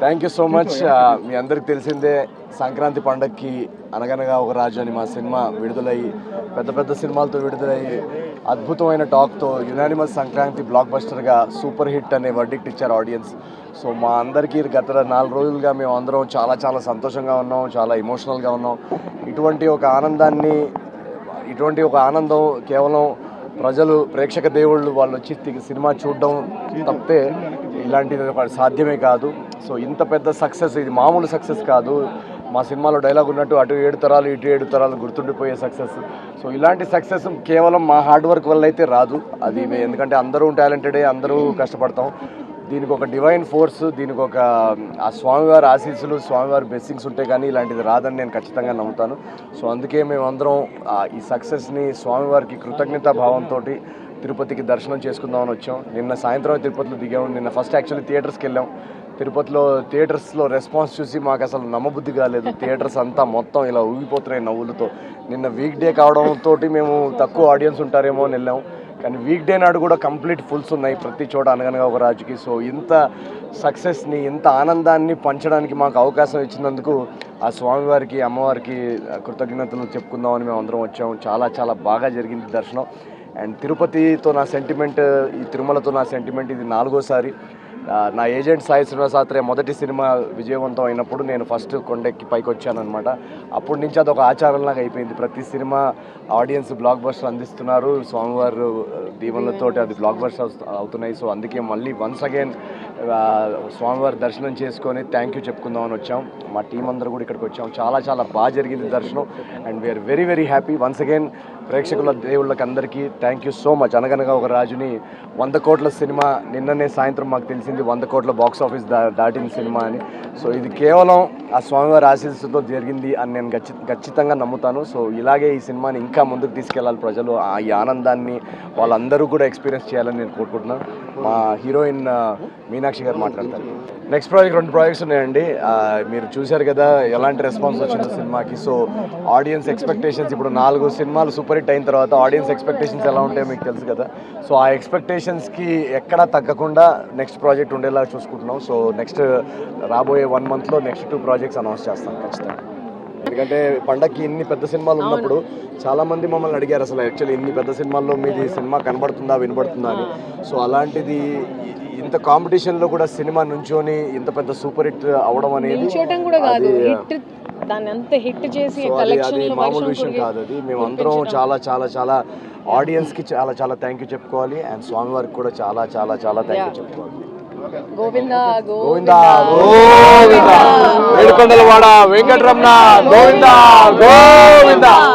Thank you so much మీ అందరికి తెలిసిందే సంక్రాంతి పండగకి అనగనగా ఒక రాజు అని మా సినిమా విడుదలయ్యి పెద్ద పెద్ద సినిమాలతో విడుదలయ్యి అద్భుతమైన టాక్తో యునానిమస్ సంక్రాంతి బ్లాక్ బస్టర్గా సూపర్ హిట్ అనే వర్డిక్ట్ ఇచ్చారు ఆడియన్స్ సో మా అందరికీ గత నాలుగు రోజులుగా మేము అందరం చాలా చాలా సంతోషంగా ఉన్నాం చాలా ఎమోషనల్గా ఉన్నాం. ఇటువంటి ఒక ఆనందాన్ని ఇటువంటి ఒక ఆనందం కేవలం ప్రజలు ప్రేక్షక దేవుళ్ళు వాళ్ళు వచ్చి సినిమా చూడడం తప్పితే ఇలాంటిది సాధ్యమే కాదు. సో ఇంత పెద్ద సక్సెస్ ఇది మామూలు సక్సెస్ కాదు. మా సినిమాలో డైలాగ్ ఉన్నట్టు అటు ఏడు తరాలు ఇటు ఏడు తరాలు గుర్తుండిపోయే సక్సెస్. సో ఇలాంటి సక్సెస్ కేవలం మా హార్డ్ వర్క్ వల్ల అయితే రాదు. అది ఎందుకంటే అందరూ టాలెంటెడే అందరూ కష్టపడతాం. దీనికి ఒక డివైన్ ఫోర్స్ దీనికి ఒక ఆ స్వామివారి ఆశీస్సులు స్వామివారి బ్లెస్సింగ్స్ ఉంటే కానీ ఇలాంటిది రాదని నేను ఖచ్చితంగా నమ్ముతాను. సో అందుకే మేమందరం ఈ సక్సెస్ని స్వామివారికి కృతజ్ఞతా భావంతో తిరుపతికి దర్శనం చేసుకుందామని వచ్చాం. నిన్న సాయంత్రం తిరుపతిలో దిగాం నిన్న ఫస్ట్ యాక్చువల్లీ థియేటర్స్కి వెళ్ళాం. తిరుపతిలో థియేటర్స్లో రెస్పాన్స్ చూసి మాకు అసలు నమ్మబుద్ధి కాలేదు. థియేటర్స్ అంతా మొత్తం ఇలా ఊగిపోతున్నాయి నవ్వులతో. నిన్న వీక్ డే కావడంతో మేము తక్కువ ఆడియన్స్ ఉంటారేమో అని వెళ్ళాం. కానీ వీక్ డే నాడు కూడా కంప్లీట్ ఫుల్స్ ఉన్నాయి ప్రతి చోట అనగనగా ఒక రాజుకి. సో ఇంత సక్సెస్ని ఇంత ఆనందాన్ని పంచడానికి మాకు అవకాశం ఇచ్చినందుకు ఆ స్వామివారికి అమ్మవారికి కృతజ్ఞతలు చెప్పుకుందామని మేము అందరం వచ్చాము. చాలా చాలా బాగా జరిగింది దర్శనం. అండ్ తిరుపతితో నా సెంటిమెంట్ ఈ తిరుమలతో నా సెంటిమెంట్ ఇది నాలుగోసారి. నా ఏజెంట్ సాయి శ్రీనివాసాత్రే మొదటి సినిమా విజయవంతం అయినప్పుడు నేను ఫస్ట్ కొండెక్కి పైకి వచ్చానమాట అప్పటి నుంచి అదొక ఆచారంలాగా అయిపోయింది. ప్రతి సినిమా ఆడియన్స్ బ్లాక్ బస్టర్ అందిస్తున్నారు. స్వామివారు దీవెనలతో అది బ్లాక్ బస్టర్ అవుతున్నాయి. సో అందుకే మళ్ళీ వన్స్ అగైన్ స్వామివారి దర్శనం చేసుకొని థ్యాంక్ యూ చెప్పుకుందామని వచ్చాం. మా టీం అందరూ కూడా ఇక్కడికి వచ్చాం. చాలా చాలా బాగా జరిగింది దర్శనం. And we are very very happy. Once again ప్రేక్షకుల దేవుళ్ళకి అందరికీ థ్యాంక్ యూ సో మచ్. అనగనగా ఒక రాజుని వంద కోట్ల సినిమా నిన్ననే సాయంత్రం మాకు తెలిసి చేసింది వంద కోట్ల బాక్స్ ఆఫీస్ దా దాటిన సినిమా అని. సో ఇది కేవలం ఆ స్వామివారి ఆశీస్సుతో జరిగింది అని నేను ఖచ్చి ఖచ్చితంగా నమ్ముతాను. సో ఇలాగే ఈ సినిమాని ఇంకా ముందుకు తీసుకెళ్ళాలి ప్రజలు. ఈ ఆనందాన్ని వాళ్ళందరూ కూడా ఎక్స్పీరియన్స్ చేయాలని నేను కోరుకుంటున్నాను మా హీరోయిన్ మీనాక్షి గారు మాట్లాడతారు. నెక్స్ట్ ప్రాజెక్ట్ రెండు ప్రాజెక్ట్స్ ఉన్నాయండి. మీరు చూశారు కదా ఎలాంటి రెస్పాన్స్ వచ్చిందో సినిమాకి. సో ఆడియన్స్ ఎక్స్పెక్టేషన్స్ ఇప్పుడు నాలుగు సినిమాలు సూపర్ హిట్ అయిన తర్వాత ఆడియన్స్ ఎక్స్పెక్టేషన్స్ ఎలా ఉంటాయో మీకు తెలుసు కదా. సో ఆ ఎక్స్పెక్టేషన్స్కి ఎక్కడా తగ్గకుండా నెక్స్ట్ ప్రాజెక్ట్ ఉండేలా చూసుకుంటున్నాం. సో నెక్స్ట్ రాబోయే వన్ మంత్లో నెక్స్ట్ టూ ప్రాజెక్ట్స్ అనౌన్స్ చేస్తాం ఖచ్చితంగా. ఎందుకంటే పండక్కి ఇన్ని పెద్ద సినిమాలు ఉన్నప్పుడు చాలా మంది మమ్మల్ని అడిగారు అసలు యాక్చువల్లీ ఇన్ని పెద్ద సినిమాల్లో మీది సినిమా కనబడుతుందా వినబడుతుందా అని. సో అలాంటిది ఇంత కాంపిటీషన్లో కూడా సినిమా నుంచొని ఇంత పెద్ద సూపర్ హిట్ అవడం అనేది దాన్ని అంత హిట్ చేసి సో అది మామూలు విషయం కాదు అది. మేము అందరం చాలా చాలా చాలా ఆడియన్స్కి చాలా చాలా థ్యాంక్ యూ చెప్పుకోవాలి. అండ్ స్వామి వారికి కూడా చాలా చాలా చాలా థ్యాంక్ యూ చెప్పుకోవాలి. గోవింద గోవింద గోవింద. ఏడుకొండలవాడ వెంకటరమణ గోవింద గోవింద.